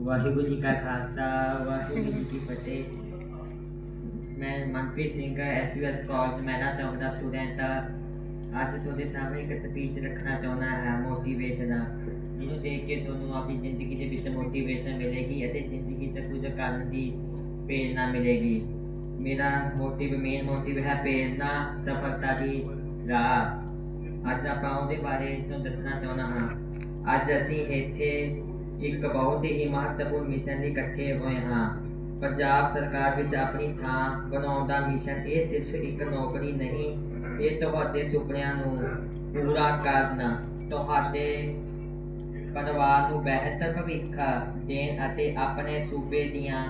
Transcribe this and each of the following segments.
ਵਾਹਿਗੁਰੂ ਜੀ ਕਾ ਖਾਲਸਾ, ਵਾਹਿਗੁਰੂ ਜੀ ਕੀ ਫਤਿਹ। ਮੈਂ ਮਨਪ੍ਰੀਤ ਸਿੰਘ ਐਸਯੂਐਸ ਕਾਲਜ ਮਹਿਲਾ ਚੌਂਕ ਦਾ ਸਟੂਡੈਂਟ ਅੱਜ ਤੁਹਾਡੇ ਸਾਹਮਣੇ ਇੱਕ ਸਪੀਚ ਰੱਖਣਾ ਚਾਹੁੰਦਾ ਹਾਂ ਮੋਟੀਵੇਸ਼ਨ ਜਿਹਨੂੰ ਦੇਖ ਕੇ ਤੁਹਾਨੂੰ ਆਪਣੀ ਜ਼ਿੰਦਗੀ ਦੇ ਵਿੱਚ ਮੋਟੀਵੇਸ਼ਨ ਮਿਲੇਗੀ ਅਤੇ ਜ਼ਿੰਦਗੀ 'ਚ ਕੁਝ ਕਰਨ ਦੀ ਪ੍ਰੇਰਨਾ ਮਿਲੇਗੀ। ਮੇਰਾ ਮੋਟਿਵ ਮੇਨ ਮੋਟਿਵ ਹੈ ਪ੍ਰੇਰਨਾ, ਸਫਲਤਾ ਦੀ ਰਾਹ। ਅੱਜ ਆਪਾਂ ਉਹਦੇ ਬਾਰੇ ਤੁਹਾਨੂੰ ਦੱਸਣਾ ਚਾਹੁੰਦਾ ਹਾਂ। ਅੱਜ ਅਸੀਂ ਇੱਥੇ ਇੱਕ ਬਹੁਤ ਹੀ ਮਹੱਤਵਪੂਰਨ ਮਿਸ਼ਨ ਲਈ ਇਕੱਠੇ ਹੋਏ ਹਾਂ। ਪੰਜਾਬ ਸਰਕਾਰ ਵਿੱਚ ਆਪਣੀ ਥਾਂ ਬਣਾਉਣ ਦਾ ਮਿਸ਼ਨ ਇਹ ਸਿਰਫ ਇੱਕ ਨੌਕਰੀ ਨਹੀਂ, ਇਹ ਤੁਹਾਡੇ ਸੁਪਨਿਆਂ ਨੂੰ ਪੂਰਾ ਕਰਨਾ, ਤੁਹਾਡੇ ਪਰਿਵਾਰ ਨੂੰ ਬਿਹਤਰ ਭਵਿੱਖ ਦੇਣ ਅਤੇ ਆਪਣੇ ਸੂਬੇ ਦੀਆਂ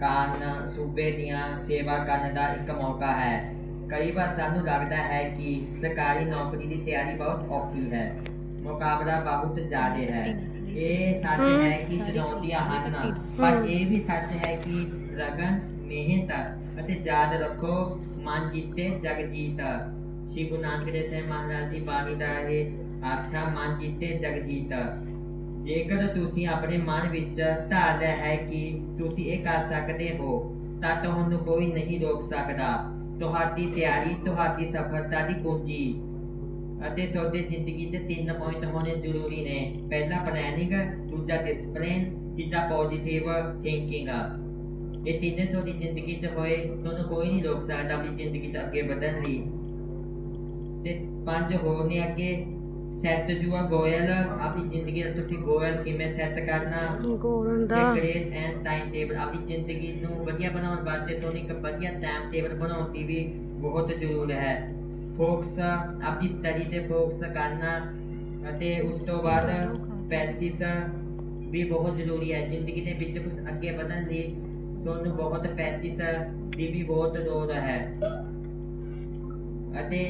ਕਾਰਨ ਸੂਬੇ ਦੀਆਂ ਸੇਵਾ ਕਰਨ ਦਾ ਇੱਕ ਮੌਕਾ ਹੈ। ਕਈ ਵਾਰ ਸਾਨੂੰ ਲੱਗਦਾ ਹੈ ਕਿ ਸਰਕਾਰੀ ਨੌਕਰੀ ਦੀ ਤਿਆਰੀ ਬਹੁਤ ਔਖੀ ਹੈ। ਮੁਕਾਬਲਾ ਬਹੁਤ ਜ਼ਿਆਦਾ ਹੈ। ਇਹ ਸੱਚ ਹੈ ਕਿ ਚੁਣੌਤੀਆਂ ਹਨ ਪਰ ਇਹ ਵੀ ਸੱਚ ਹੈ ਕਿ ਲਗਨ ਮਿਹਨਤ ਅਤੇ ਯਾਦ ਰੱਖੋ ਮਨ ਜੀਤੇ ਜਗ ਜੀਤ। ਸ਼੍ਰੀ ਗੁਰੂ ਨਾਨਕ ਦੇਵ ਸਾਹਿਬ ਮਹਾਰਾਜ ਦੀ ਬਾਣੀ ਦਾ ਇਹ ਆਖਿਆ ਮਨ ਜੀਤੇ ਜਗ ਜੀਤ। ਜੇਕਰ ਤੁਸੀਂ ਆਪਣੇ ਮਨ ਵਿੱਚ ਧਾਰਦਾ ਹੈ ਕਿ ਤੁਸੀਂ ਇਹ ਕਰ ਸਕਦੇ ਹੋ ਤਾਂ ਤੁਹਾਨੂੰ ਕੋਈ ਨਹੀਂ ਰੋਕ ਸਕਦਾ। ਤੁਹਾਡੀ ਤਿਆਰੀ, ਤੁਹਾਡੀ ਸਫਲਤਾ ਦੀ ਕੁੰਜੀ ਅਤੇ ਤੁਹਾਡੀ ਜ਼ਿੰਦਗੀ 'ਚ ਤਿੰਨ ਪੁਆਇੰਟ ਹੋਣੇ ਜ਼ਰੂਰੀ ਨੇ। ਪਹਿਲਾ ਪਲੈਨਿੰਗ ਦੂਜਾ ਡਿਸਪਲਿਨ ਤੀਜਾ ਪੋਜ਼ਿਟਿਵ ਥਿੰਕਿੰਗ ਇਹ ਤਿੰਨੇ ਤੁਹਾਡੀ ਜ਼ਿੰਦਗੀ 'ਚ ਹੋਏ। ਤੁਹਾਨੂੰ ਕੋਈ ਨਹੀਂ ਰੋਕ ਸਕਦਾ ਆਪਣੀ ਜ਼ਿੰਦਗੀ 'ਚ ਅੱਗੇ ਵਧਣ ਲਈ। ਤੇ ਪੰਜ ਹੋਰ ਨੇ ਅੱਗੇ। ਸੈਟ ਜੂਆ ਗੋਇਲ ਆਪਣੀ ਜ਼ਿੰਦਗੀ ਦਾ ਤੁਸੀਂ ਗੋਇਲ ਕਿਵੇਂ ਸੈੱਟ ਕਰਨਾ? ਗੋਰਨ ਦਾ ਗ੍ਰੇਟ ਐਂਡ ਟਾਈਮ ਟੇਬਲ ਆਪਣੀ ਜ਼ਿੰਦਗੀ ਨੂੰ ਵਧੀਆ ਬਣਾਉਣ ਵਾਸਤੇ ਤੁਹਾਨੂੰ ਇੱਕ ਵਧੀਆ ਟਾਈਮ ਟੇਬਲ ਬਣਾਉਣ ਦੀ ਵੀ ਬਹੁਤ ਜ਼ਰੂਰ ਹੈ। ਫੋਕਸ ਆਪਣੀ ਸਟੱਡੀ ਤੇ ਫੋਕਸ ਕਰਨਾ ਅਤੇ ਉਸ ਤੋਂ ਬਾਅਦ ਪ੍ਰੈਕਟਿਸ ਵੀ ਬਹੁਤ ਜ਼ਰੂਰੀ ਹੈ। ਜ਼ਿੰਦਗੀ ਦੇ ਵਿੱਚ ਕੁਝ ਅੱਗੇ ਵਧਣ ਲਈ ਤੁਹਾਨੂੰ ਬਹੁਤ ਪ੍ਰੈਕਟਿਸ ਦੀ ਵੀ ਬਹੁਤ ਲੋੜ ਹੈ। ਅਤੇ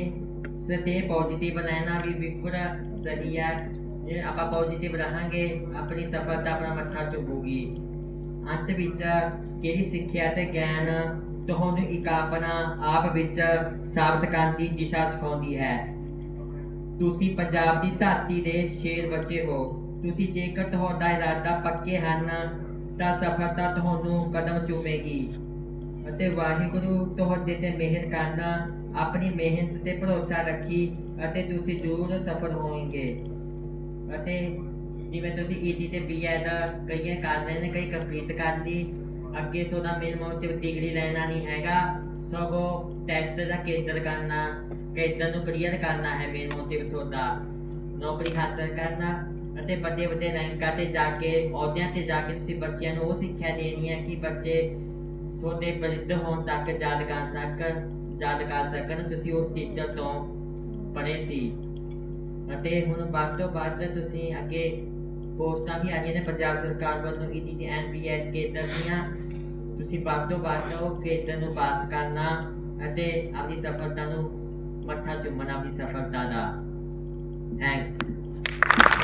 ਸਤੇ ਪੋਜ਼ਿਟਿਵ ਰਹਿਣਾ ਵੀ ਬਿਲਕੁਲ ਸਹੀ ਹੈ ਜੇ ਆਪਾਂ ਪੋਜ਼ਿਟਿਵ ਰਹਾਂਗੇ ਆਪਣੀ ਸਫਲਤਾ ਆਪਣਾ ਮੱਥਾ ਚੁੱਕੂਗੀ ਅੰਤ ਵਿੱਚ ਕਿਹੜੀ ਸਿੱਖਿਆ ਤੇ ਗਿਆਨ ਤੁਹਾਨੂੰ ਇੱਕ ਆਪਣਾ ਆਪ ਵਿੱਚ ਸਾਬਤ ਕਰਨ ਦੀ ਦਿਸ਼ਾ ਸਿਖਾਉਂਦੀ ਹੈ ਤੁਸੀਂ ਪੰਜਾਬ ਦੀ ਧਰਤੀ ਦੇ ਸ਼ੇਰ ਬੱਚੇ ਹੋ ਤੁਸੀਂ ਜੇਕਰ ਤੁਹਾਡਾ ਇਰਾਦਾ ਪੱਕੇ ਹਨ ਤਾਂ ਸਫਲਤਾ ਤੁਹਾਨੂੰ ਕਦਮ ਚੁੰਮੇਗੀ ਅਤੇ ਵਾਹਿਗੁਰੂ ਤੁਹਾਡੇ ਤੇ ਮਿਹਰ ਕਰਨਾ, ਆਪਣੀ ਮਿਹਨਤ ਤੇ ਭਰੋਸਾ ਰੱਖੀ ਅਤੇ ਤੁਸੀਂ ਜ਼ਰੂਰ ਸਫਲ ਹੋਵੋਗੇ। ਅਤੇ ਜਿਵੇਂ ਤੁਸੀਂ ਈਟੀ ਤੇ ਬੀਐਡ ਕਈਆਂ ਕਰ ਰਹੇ ਨੇ ਕਈ ਕੰਪਲੀਟ ਕਰ ਲਈ ਅੱਗੇ ਸੋਦਾ ਮੇਨ ਮੋਟਿਵ ਡਿਗਰੀ ਲੈਣਾ ਨਹੀਂ ਹੈਗਾ ਸਗੋਂ ਟੈਸਟ ਦਾ ਕੇਂਦਰ ਕਰਨਾ, ਕੇਂਦਰ ਨੂੰ ਕਲੀਅਰ ਕਰਨਾ ਹੈ ਮੇਨ ਮੋਟਿਵ ਸੋਦਾ ਨੌਕਰੀ ਹਾਸਲ ਕਰਨਾ ਅਤੇ ਵੱਡੇ ਵੱਡੇ ਰੈਂਕਾਂ ਤੇ ਜਾ ਕੇ, ਅਹੁਦਿਆਂ ਤੇ ਜਾ ਕੇ ਤੁਸੀਂ ਬੱਚਿਆਂ ਨੂੰ ਉਹ ਸਿੱਖਿਆ ਦੇਣੀ ਹੈ ਕਿ ਬੱਚੇ ਤੁਹਾਡੇ ਬਰਿੱਧ ਹੋਣ ਤੱਕ ਯਾਦ ਕਰ ਸਕਣ, ਯਾਦ ਕਰ ਸਕਣ, ਤੁਸੀਂ ਉਸ ਟੀਚਰ ਤੋਂ ਪੜ੍ਹੇ ਸੀ। ਅਤੇ ਹੁਣ ਵੱਧ ਤੋਂ ਵੱਧ ਤੁਸੀਂ ਅੱਗੇ ਪੋਸਟਾਂ ਵੀ ਆਈਆਂ ਨੇ, ਪੰਜਾਬ ਸਰਕਾਰ ਵੱਲੋਂ ਕੀਤੀ ਤੇ ਐਨਪੀਐਸ ਕੇਂਦਰ ਦੀਆਂ, ਤੁਸੀਂ ਵੱਧ ਤੋਂ ਵੱਧ ਉਹ ਕੇਂਦਰ ਨੂੰ ਪਾਸ ਕਰਨਾ ਅਤੇ ਆਪਣੀ ਸਫਲਤਾ ਨੂੰ ਮੱਥਾ ਚੁੰਮਣਾ ਆਪਣੀ ਸਫਲਤਾ ਦਾ। ਥੈਂਕਸ